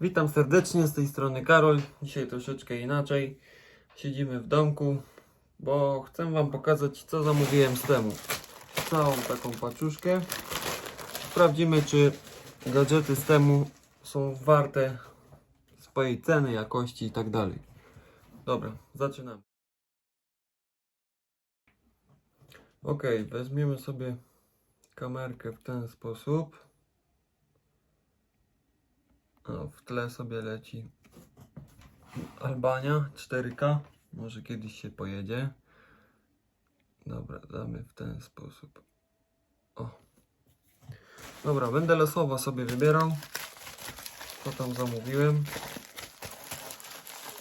Witam serdecznie, z tej strony Karol. Dzisiaj troszeczkę inaczej. Siedzimy w domku, bo chcę Wam pokazać, co zamówiłem z temu. Całą taką paczuszkę. Sprawdzimy, czy gadżety z temu są warte swojej ceny, jakości i tak dalej. Dobra, zaczynamy. Ok, weźmiemy sobie kamerkę w ten sposób. W tle sobie leci Albania 4K. Może kiedyś się pojedzie. Dobra, damy w ten sposób. O. Dobra, będę losowo sobie wybierał. Co tam zamówiłem?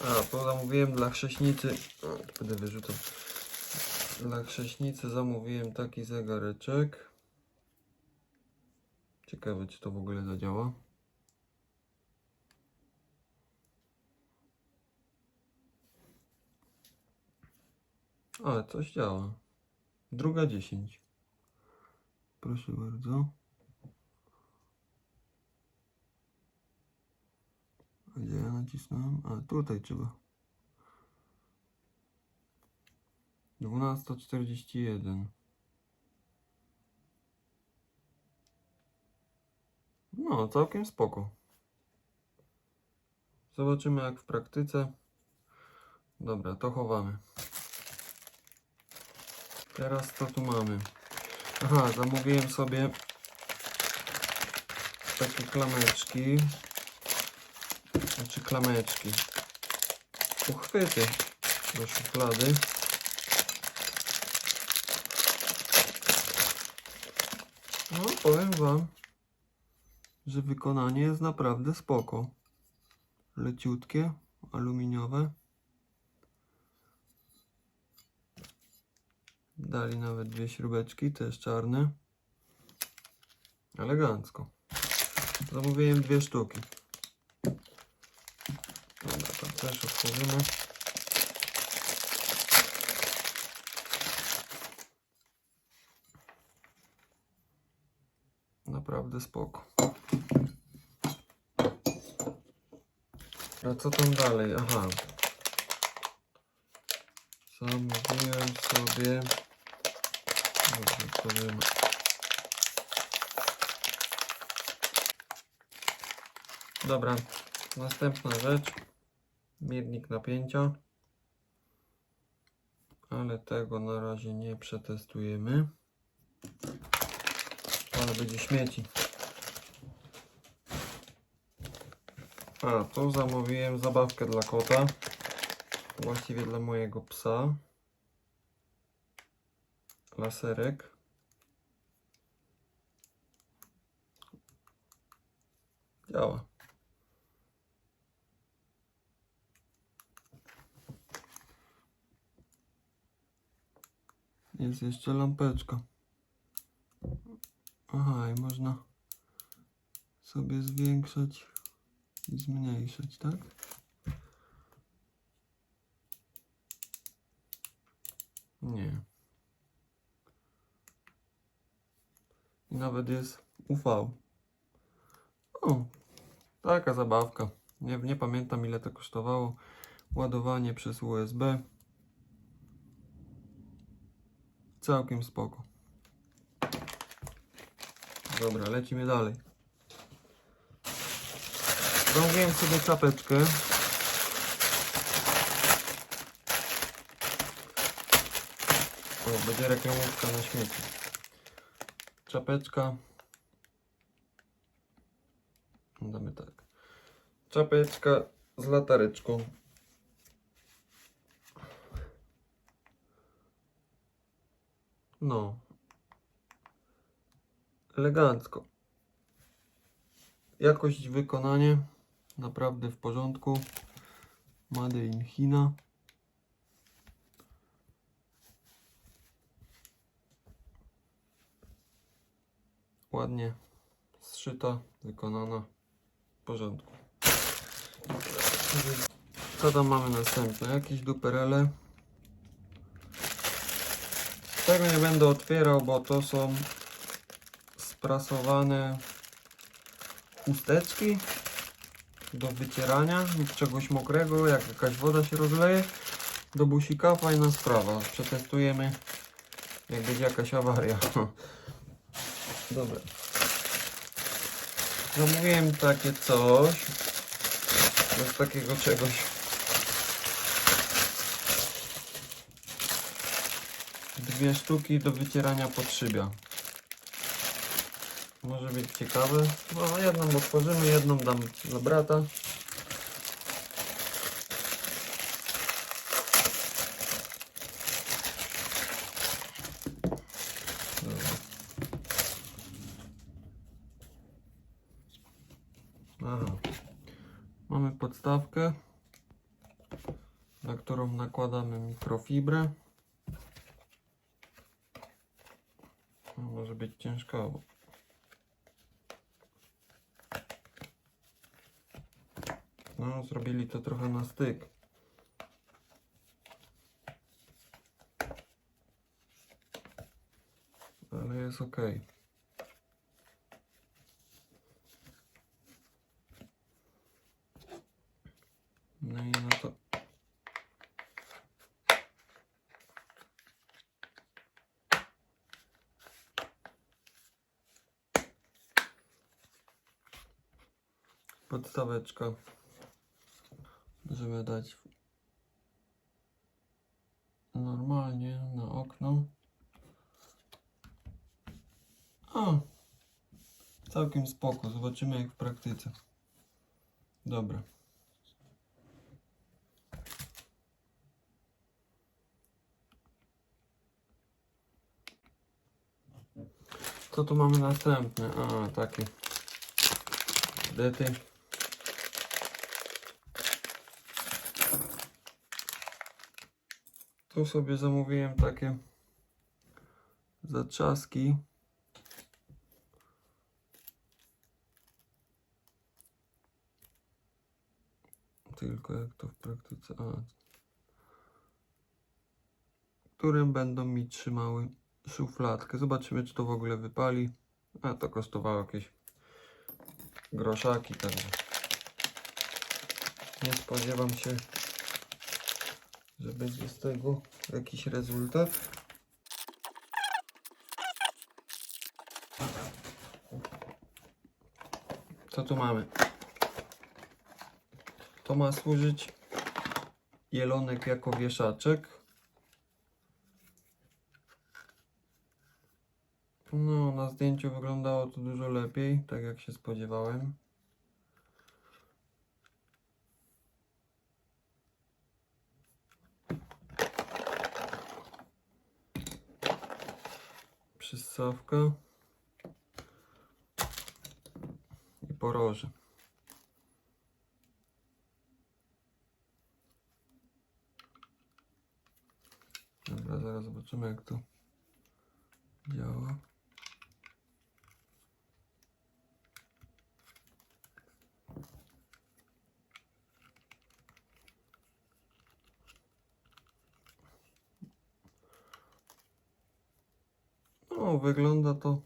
A, to zamówiłem dla chrześnicy. O, będę wyrzucał. Dla chrześnicy zamówiłem taki zegareczek. Ciekawe, czy to w ogóle zadziała. Ale coś działa. Druga 10. Proszę bardzo. Gdzie ja nacisnąłem? A tutaj trzeba. 12.41. No, całkiem spoko. Zobaczymy jak w praktyce. Dobra, to chowamy. Teraz co tu mamy? Aha, zamówiłem sobie takie klameczki. Znaczy klameczki. Uchwyty do szuflady. No, powiem Wam, że wykonanie jest naprawdę spoko. Leciutkie, aluminiowe. Dali nawet dwie śrubeczki, też czarne. Elegancko. Zamówiłem dwie sztuki. Dobra, to też otworzymy. Naprawdę spoko. A co tam dalej? Aha. Zamówiłem sobie. Otworzymy. Dobra, następna rzecz. Miernik napięcia. Ale tego na razie nie przetestujemy. Ale będzie śmieci. A, tu zamówiłem zabawkę dla kota. Właściwie dla mojego psa. Laserek. Działa. Jest jeszcze lampeczka. Aha, i można sobie zwiększać i zmniejszać, tak? Nie. I nawet jest UV. O, taka zabawka. Nie, nie pamiętam ile to kosztowało. Ładowanie przez USB. Całkiem spoko. Dobra, lecimy dalej. Zamówiłem sobie czapeczkę. O, będzie reklamówka na śmieci. Czapeczka. Damy tak. Czapeczka z latareczką. No. Elegancko. Jakość wykonanie naprawdę w porządku. Made in China. Ładnie zszyta, wykonana w porządku. Co tam mamy następne? Jakieś duperele. Tego nie będę otwierał, bo to są sprasowane chusteczki. do wycierania czegoś mokrego, jak jakaś woda się rozleje. Do busika fajna sprawa. Przetestujemy, jak będzie jakaś awaria. Dobra. Zamówiłem takie coś. Bez takiego czegoś. Dwie sztuki do wycierania podszybia. Może być ciekawe. No, jedną otworzymy, jedną dam dla brata. Dobra. Aha. Mamy podstawkę, na którą nakładamy mikrofibrę. No, może być ciężko. No, zrobili to trochę na styk. Ale jest ok. No i no to. Podstaweczka. Możemy dać normalnie na okno. O! Całkiem spoko. Zobaczymy jak w praktyce. Dobra. Co tu mamy następne? A, takie. Dety. Tu sobie zamówiłem takie zatrzaski. Tylko jak to w praktyce. A. Którym będą mi trzymały szufladkę. Zobaczymy, czy to w ogóle wypali. A to kosztowało jakieś groszaki, także nie spodziewam się, że będzie z tego jakiś rezultat. Co tu mamy? To ma służyć jelonek jako wieszaczek. No, na zdjęciu wyglądało to dużo lepiej, tak jak się spodziewałem. Przystawka i poroże. Dobra, zaraz zobaczymy jak to działa. No, wygląda to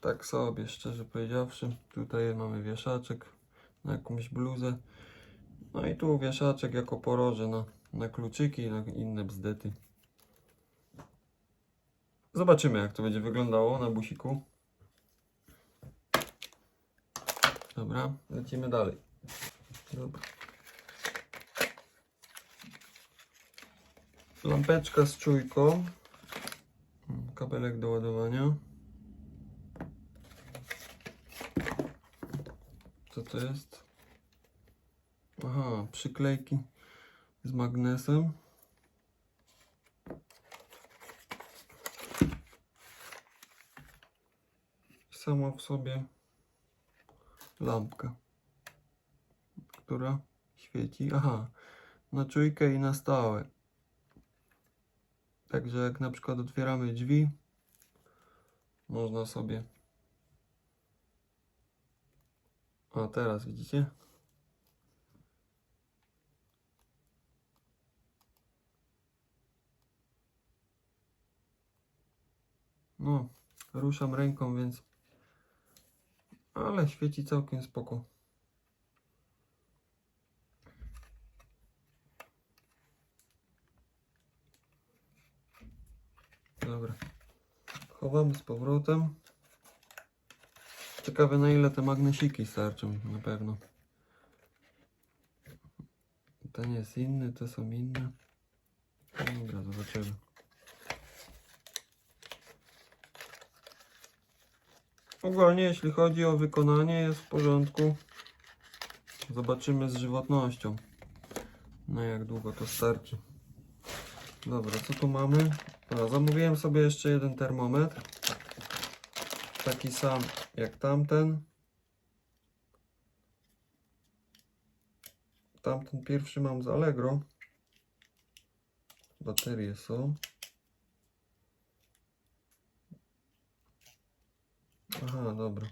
tak sobie, szczerze powiedziawszy. Tutaj mamy wieszaczek na jakąś bluzę. No i tu wieszaczek jako poroże na, na kluczyki i na inne bzdety. Zobaczymy jak to będzie wyglądało na busiku. Dobra, lecimy dalej. Dobra. Lampeczka z czujką. Kabelek do ładowania. Co to jest? Aha, przyklejki z magnesem. Sama w sobie lampka, która świeci. Aha, na czujkę i na stałe. Także jak na przykład otwieramy drzwi, można sobie. A teraz widzicie? No, ruszam ręką, więc. Ale świeci całkiem spoko. Dobra. Chowamy z powrotem. Ciekawe na ile te magnesiki starczą, na pewno. Ten jest inny, te są inne. Dobra, zobaczymy. Ogólnie jeśli chodzi o wykonanie jest w porządku. Zobaczymy z żywotnością. Na jak długo to starczy. Dobra, co tu mamy? Zamówiłem sobie jeszcze jeden termometr. Taki sam jak tamten. Tamten pierwszy mam z Allegro. Baterie są. Aha, dobra.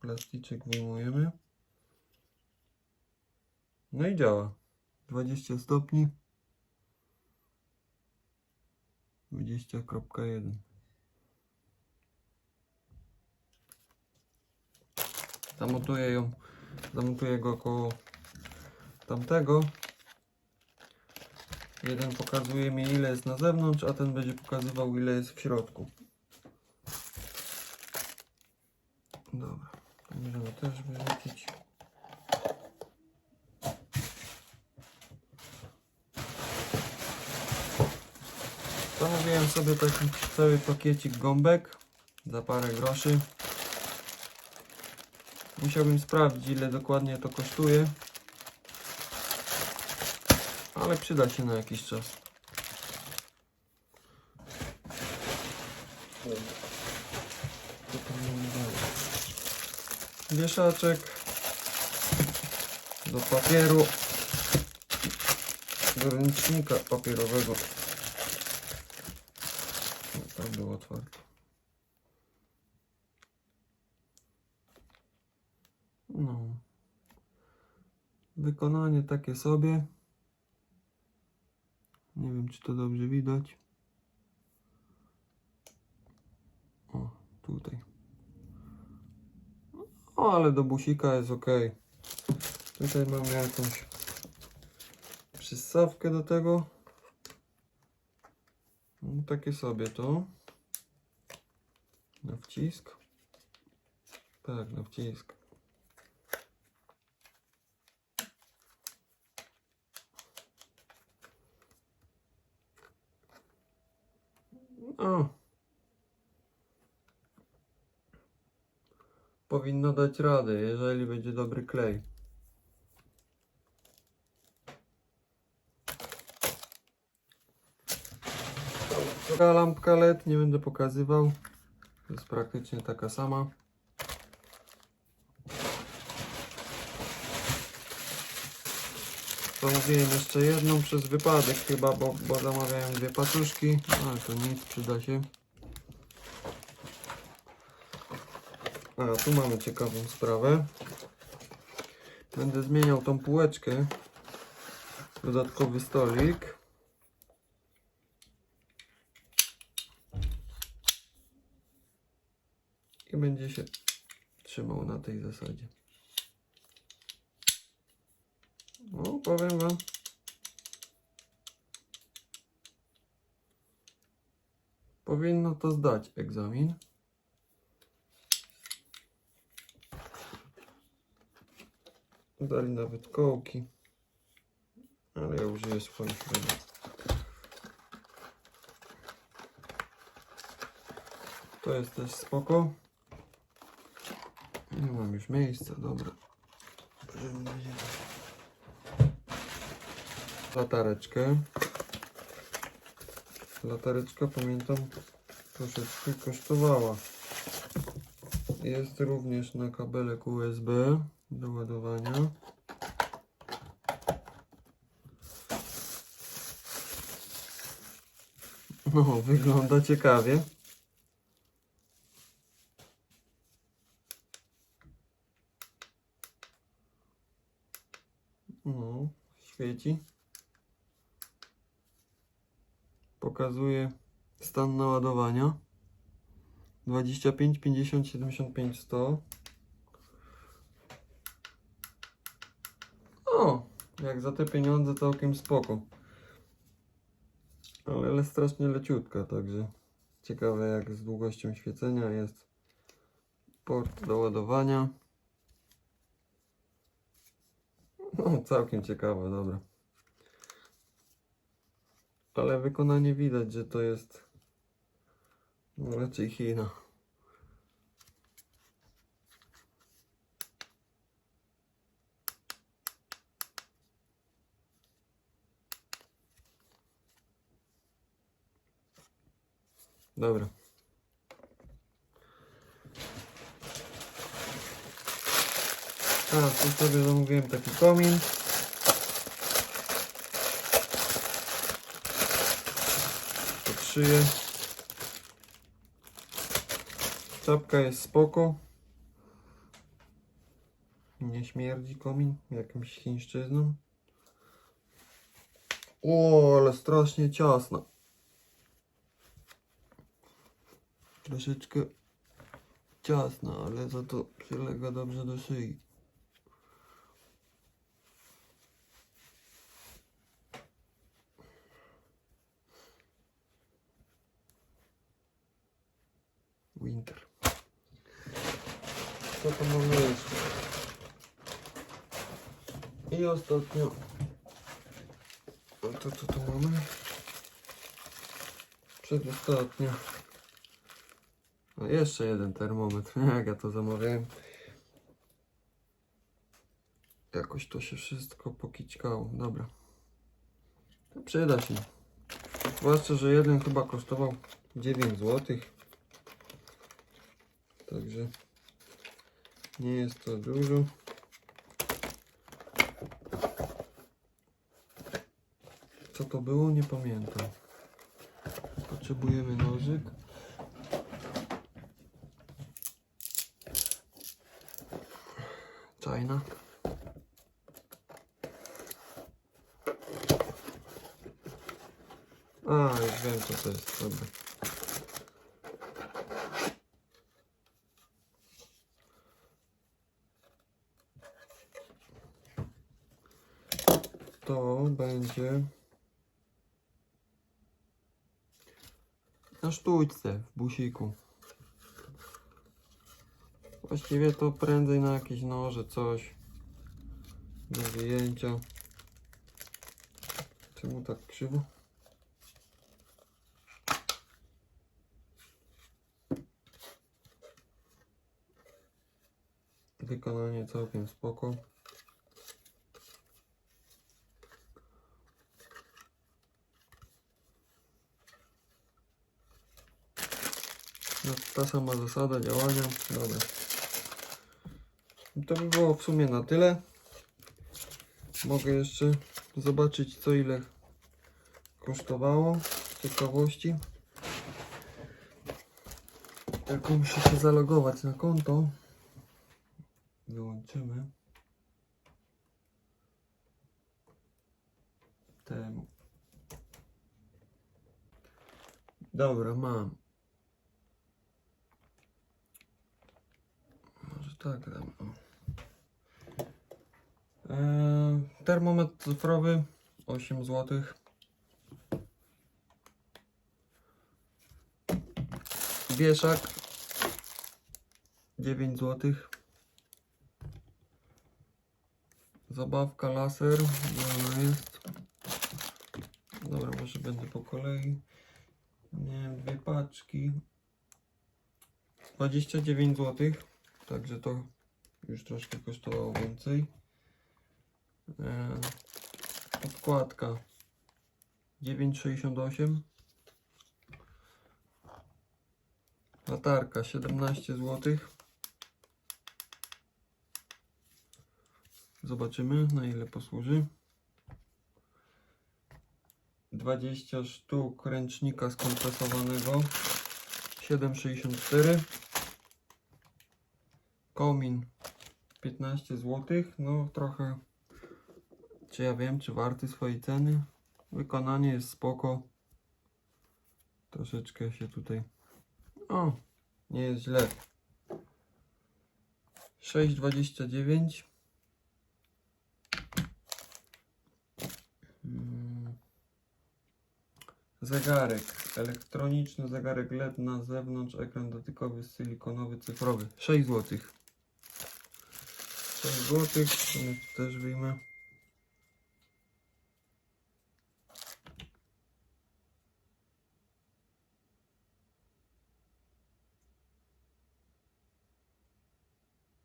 Plasticzek wyjmujemy. No i działa. 20 stopni. 20.1 Zamontuję ją, zamontuję go koło tamtego. Jeden pokazuje mi ile jest na zewnątrz, a ten będzie pokazywał ile jest w środku. Dobra, możemy też wyrzucić. Zamówiłem sobie taki cały pakiecik gąbek za parę groszy. Musiałbym sprawdzić ile dokładnie to kosztuje. Ale przyda się na jakiś czas. Wieszaczek do papieru do ręcznika papierowego. O, Tam było otwarte. No. Wykonanie takie sobie. Nie wiem, czy to dobrze widać. O, tutaj. O, ale do busika jest ok. Tutaj mamy jakąś przystawkę do tego. No, takie sobie to. Na wcisk. Tak, na wcisk. O. Powinno dać radę, jeżeli będzie dobry klej. Taka lampka LED, nie będę pokazywał. Jest praktycznie taka sama. Zamówiłem jeszcze jedną przez wypadek chyba, bo, bo zamawiałem dwie paczuszki, No, ale to nic, przyda się. A, tu mamy ciekawą sprawę. Będę zmieniał tą półeczkę. Dodatkowy stolik. I będzie się trzymał na tej zasadzie. No, powiem wam. Powinno to zdać egzamin. Dali nawet kołki. Ale ja użyję swoich według. To jest też spoko. Już miejsca, dobra. Latareczkę. Latareczka pamiętam troszeczkę kosztowała. Jest również na kabelek USB do ładowania. No, wygląda ciekawie. No, świeci. Pokazuje stan naładowania. 25, 50, 75, 100. O, jak za te pieniądze całkiem spoko. Ale, ale strasznie leciutka, także ciekawe jak z długością świecenia jest port do ładowania. No, całkiem ciekawe, dobra. Ale wykonanie widać, że to jest raczej China. Dobra. A, tu sobie zamówiłem taki komin. Pod szyję. Czapka jest spoko. Nie śmierdzi komin jakimś chińszczyzną. O, ale strasznie ciasno. Troszeczkę ciasna, ale za to przylega dobrze do szyi. Winter. Co to mamy jeszcze? I ostatnio. To co tu mamy? Przedostatnio. A jeszcze jeden termometr. Jak ja to zamawiałem. Jakoś to się wszystko pokićkało. Dobra. To przyda się. Zwłaszcza, że jeden chyba kosztował 9 zł. Także nie jest to dużo. Co to było? Nie pamiętam. Potrzebujemy nożyk. Czajna. A, już wiem co to jest. Dobra. To będzie na sztućce w busiku. Właściwie to prędzej na jakieś noże, coś do wyjęcia. Czemu tak krzywo? Wykonanie całkiem spoko. No, ta sama zasada działania. Dobra. To by było w sumie na tyle. Mogę jeszcze zobaczyć co ile kosztowało. Ciekawości. Tylko muszę się zalogować na konto. Wyłączymy. Temu. Dobra, mam. Może tak dam. o. Eee, termometr cyfrowy 8 zł. Wieszak 9 zł. Zabawka laser, ona jest? Dobra, może będę po kolei. Nie wiem, dwie paczki. 29 zł. Także to już troszkę kosztowało więcej. E, Podkładka. 9,68 Latarka 17 zł Zobaczymy na ile posłuży. 20 sztuk ręcznika skompresowanego. 7,64 Komin 15 zł, no trochę czy ja wiem, czy warty swojej ceny. Wykonanie jest spoko. Troszeczkę się tutaj... O, nie jest źle. 6,29 hmm. Zegarek, elektroniczny zegarek LED na zewnątrz, ekran dotykowy, silikonowy, cyfrowy, 6 złotych. 6 zł. Też wyjmę.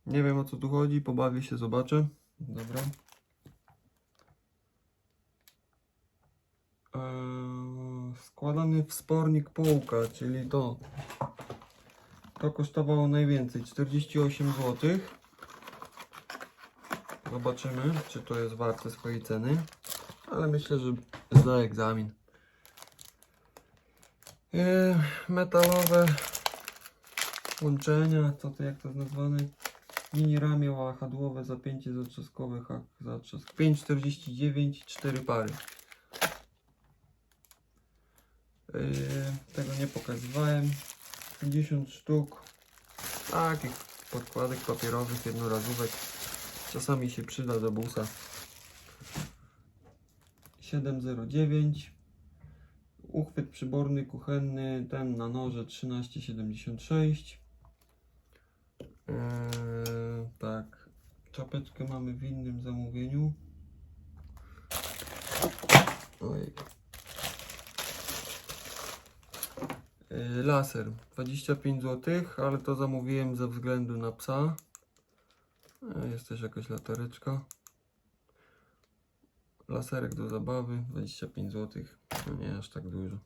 Nie wiem o co tu chodzi, pobawię się, zobaczę. Dobra. Eee, składany wspornik półka, czyli to. To kosztowało najwięcej 48 zł. Zobaczymy, czy to jest warte swojej ceny. Ale myślę, że zda egzamin. Eee, metalowe łączenia, co to jak to jest nazwane? Mini ramię wahadłowe, zapięcie zatrzaskowe, hak zatrzask 5,49, 4 pary. Yy, tego nie pokazywałem. 50 sztuk takich podkładek papierowych, jednorazówek. Czasami się przyda do busa. 709 Uchwyt przyborny kuchenny, ten na noże 1376 Eee, tak, czapeczkę mamy w innym zamówieniu. Oj. Eee, laser 25 zł, ale to zamówiłem ze względu na psa. Eee, jest też jakaś latareczka. Laserek do zabawy 25 zł. No nie aż tak dużo.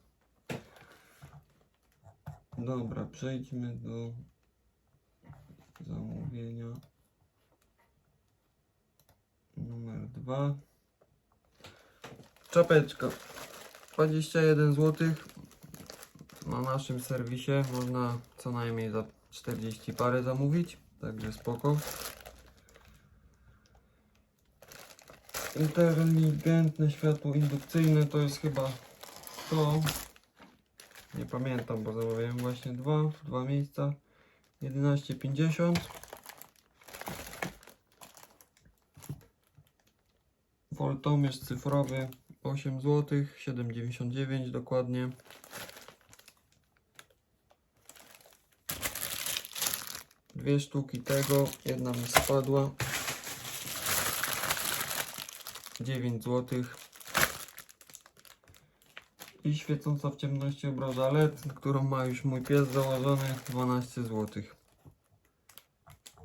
Dobra, przejdźmy do zamówienia numer 2 czapeczka 21 zł na naszym serwisie można co najmniej za 40 parę zamówić także spoko inteligentne światło indukcyjne to jest chyba to. Nie pamiętam bo zamawiałem właśnie dwa dwa miejsca. 11,50 Voltomierz cyfrowy 8 zł 7,99 dokładnie. Dwie sztuki tego, jedna mi spadła 9 zł i świecąca w ciemności obraza LED, którą ma już mój pies założony 12 zł.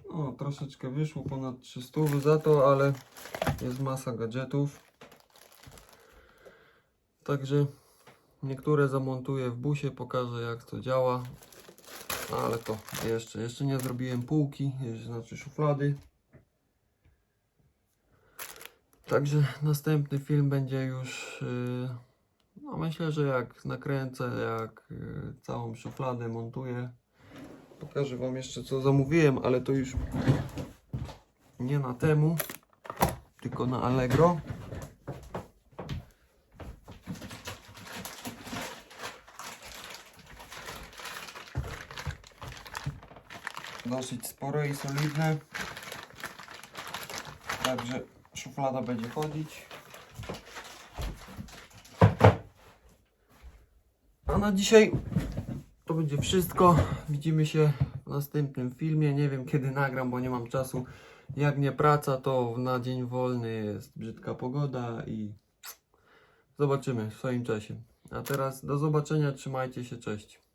O, troszeczkę wyszło ponad 300 za to, ale jest masa gadżetów. Także niektóre zamontuję w busie, pokażę jak to działa. Ale to jeszcze, jeszcze nie zrobiłem półki, znaczy szuflady. Także następny film będzie już yy, no myślę, że jak nakręcę, jak y, całą szufladę montuję, pokażę Wam jeszcze co zamówiłem, ale to już nie na temu, tylko na Allegro. Dosyć spore i solidne. Także szuflada będzie chodzić. A na dzisiaj to będzie wszystko. Widzimy się w następnym filmie. Nie wiem kiedy nagram, bo nie mam czasu. Jak nie praca, to na dzień wolny jest brzydka pogoda i zobaczymy w swoim czasie. A teraz do zobaczenia, trzymajcie się, cześć.